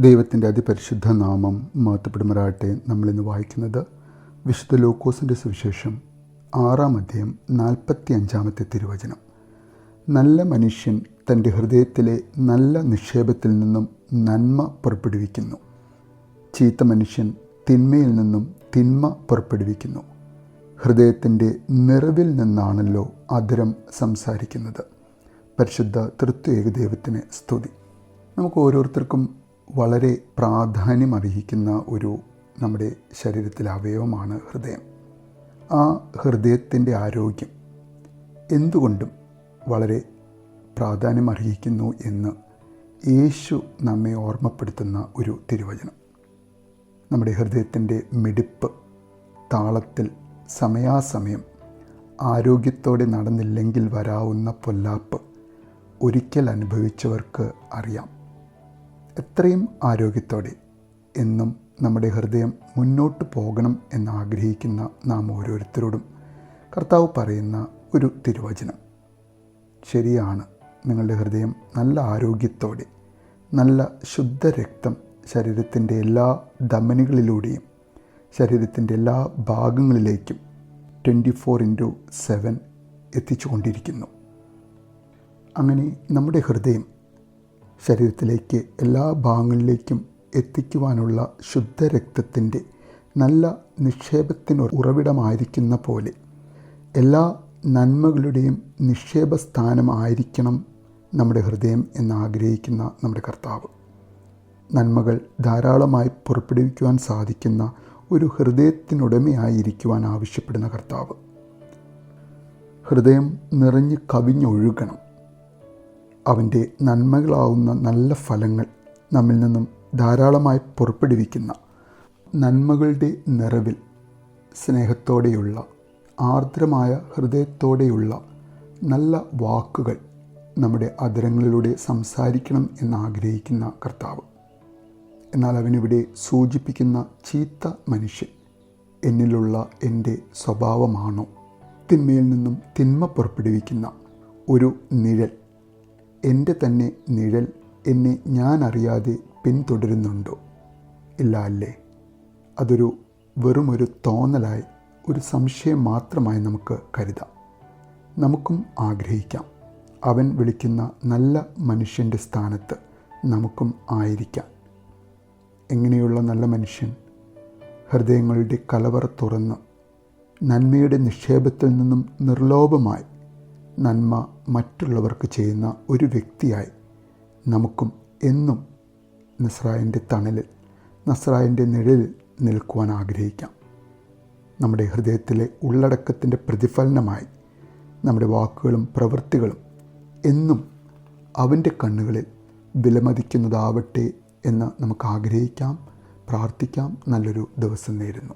ദൈവത്തിന്റെ അതിപരിശുദ്ധ നാമം മഹത്വപ്പെടുമാറാട്ടെ നമ്മളിന്ന് വായിക്കുന്നത് വിശുദ്ധ ലൂക്കോസിന്റെ സുവിശേഷം ആറാം അധ്യയം നാൽപ്പത്തി അഞ്ചാമത്തെ തിരുവചനം. നല്ല മനുഷ്യൻ തന്റെ ഹൃദയത്തിലെ നല്ല നിക്ഷേപത്തിൽ നിന്നും നന്മ പുറപ്പെടുവിക്കുന്നു. ചീത്ത മനുഷ്യൻ തിന്മയിൽ നിന്നും തിന്മ പുറപ്പെടുവിക്കുന്നു. ഹൃദയത്തിന്റെ നിറവിൽ നിന്നാണല്ലോ അതിരം സംസാരിക്കുന്നത്. പരിശുദ്ധ തൃത്വേക ദൈവത്തിന് സ്തുതി. നമുക്ക് ഓരോരുത്തർക്കും വളരെ പ്രാധാന്യം അർഹിക്കുന്ന ഒരു നമ്മുടെ ശരീരത്തിലെ അവയവമാണ് ഹൃദയം. ആ ഹൃദയത്തിന്റെ ആരോഗ്യം എന്തുകൊണ്ടും വളരെ പ്രാധാന്യം അർഹിക്കുന്നു എന്ന് യേശു നമ്മെ ഓർമ്മപ്പെടുത്തുന്ന ഒരു തിരുവചനം. നമ്മുടെ ഹൃദയത്തിന്റെ മിടിപ്പ് താളത്തിൽ സമയാസമയം ആരോഗ്യത്തോടെ നടന്നില്ലെങ്കിൽ വരാവുന്ന പൊല്ലാപ്പ് ഒരിക്കൽ അനുഭവിച്ചവർക്ക് അറിയാം. എത്രയും ആരോഗ്യത്തോടെ എന്നും നമ്മുടെ ഹൃദയം മുന്നോട്ട് പോകണം എന്ന് ആഗ്രഹിക്കുന്ന നാം ഓരോരുത്തരോടും കർത്താവ് പറയുന്ന ഒരു തിരുവചനം. ശരിയാണ് നിങ്ങളുടെ ഹൃദയം നല്ല ആരോഗ്യത്തോടെ നല്ല ശുദ്ധരക്തം ശരീരത്തിന്റെ എല്ലാ ധമനികളിലൂടെയും ശരീരത്തിന്റെ എല്ലാ ഭാഗങ്ങളിലേക്കും ട്വന്റി ഫോർ ഇന്റു സെവൻ എത്തിച്ചുകൊണ്ടിരിക്കുന്നു. അങ്ങനെ നമ്മുടെ ഹൃദയം ശരീരത്തിലേക്ക് എല്ലാ ഭാഗങ്ങളിലേക്കും എത്തിക്കുവാനുള്ള ശുദ്ധരക്തത്തിന്റെ നല്ല നിക്ഷേപത്തിന് ഉറവിടമായിരിക്കുന്ന പോലെ എല്ലാ നന്മകളുടെയും നിക്ഷേപ സ്ഥാനമായിരിക്കണം നമ്മുടെ ഹൃദയം എന്നാഗ്രഹിക്കുന്ന നമ്മുടെ കർത്താവ്. നന്മകൾ ധാരാളമായി പുറപ്പെടുവിക്കുവാൻ സാധിക്കുന്ന ഒരു ഹൃദയത്തിനുടമയായിരിക്കുവാൻ ആവശ്യപ്പെടുന്ന കർത്താവ്. ഹൃദയം നിറഞ്ഞ് കവിഞ്ഞൊഴുകണം. അവന്റെ നന്മകളാവുന്ന നല്ല ഫലങ്ങൾ നമ്മിൽ നിന്നും ധാരാളമായി പുറപ്പെടുവിക്കുന്ന നന്മകളുടെ നിറവിൽ സ്നേഹത്തോടെയുള്ള ആർദ്രമായ ഹൃദയത്തോടെയുള്ള നല്ല വാക്കുകൾ നമ്മുടെ അതരങ്ങളിലൂടെ സംസാരിക്കണം എന്നാഗ്രഹിക്കുന്ന കർത്താവ്. എന്നാൽ അവനിവിടെ സൂചിപ്പിക്കുന്ന ചീത്ത മനുഷ്യൻ എന്നിലുള്ള എന്റെ സ്വഭാവമാണോ? തിന്മയിൽ നിന്നും തിന്മ പുറപ്പെടുവിക്കുന്ന ഒരു നിഴൽ എന്റെ തന്നെ നിഴൽ എന്നെ ഞാൻ അറിയാതെ പിന്തുടരുന്നുണ്ടോ? ഇല്ല അല്ലേ? അതൊരു വെറുമൊരു തോന്നലായി ഒരു സംശയം മാത്രമായി നമുക്ക് കരുതാം. നമുക്കും ആഗ്രഹിക്കാം. അവൻ വിളിക്കുന്ന നല്ല മനുഷ്യന്റെ സ്ഥാനത്ത് നമുക്കും ആയിരിക്കാം. എങ്ങനെയുള്ള നല്ല മനുഷ്യൻ? ഹൃദയങ്ങളുടെ കലവറ തുറന്ന് നന്മയുടെ നിക്ഷേപത്തിൽ നിന്നും നിർലോഭമായി നന്മ മറ്റുള്ളവർക്ക് ചെയ്യുന്ന ഒരു വ്യക്തിയായി നമുക്കും എന്നും നസ്രായന്റെ തണലിൽ നസ്രായന്റെ നിഴലിൽ നിൽക്കുവാൻ ആഗ്രഹിക്കാം. നമ്മുടെ ഹൃദയത്തിലെ ഉള്ളടക്കത്തിന്റെ പ്രതിഫലനമായി നമ്മുടെ വാക്കുകളും പ്രവൃത്തികളും എന്നും അവന്റെ കണ്ണുകളിൽ വിലമതിക്കുന്നതാവട്ടെ എന്ന് നമുക്ക് ആഗ്രഹിക്കാം പ്രാർത്ഥിക്കാം. നല്ലൊരു ദിവസം നേരുന്നു.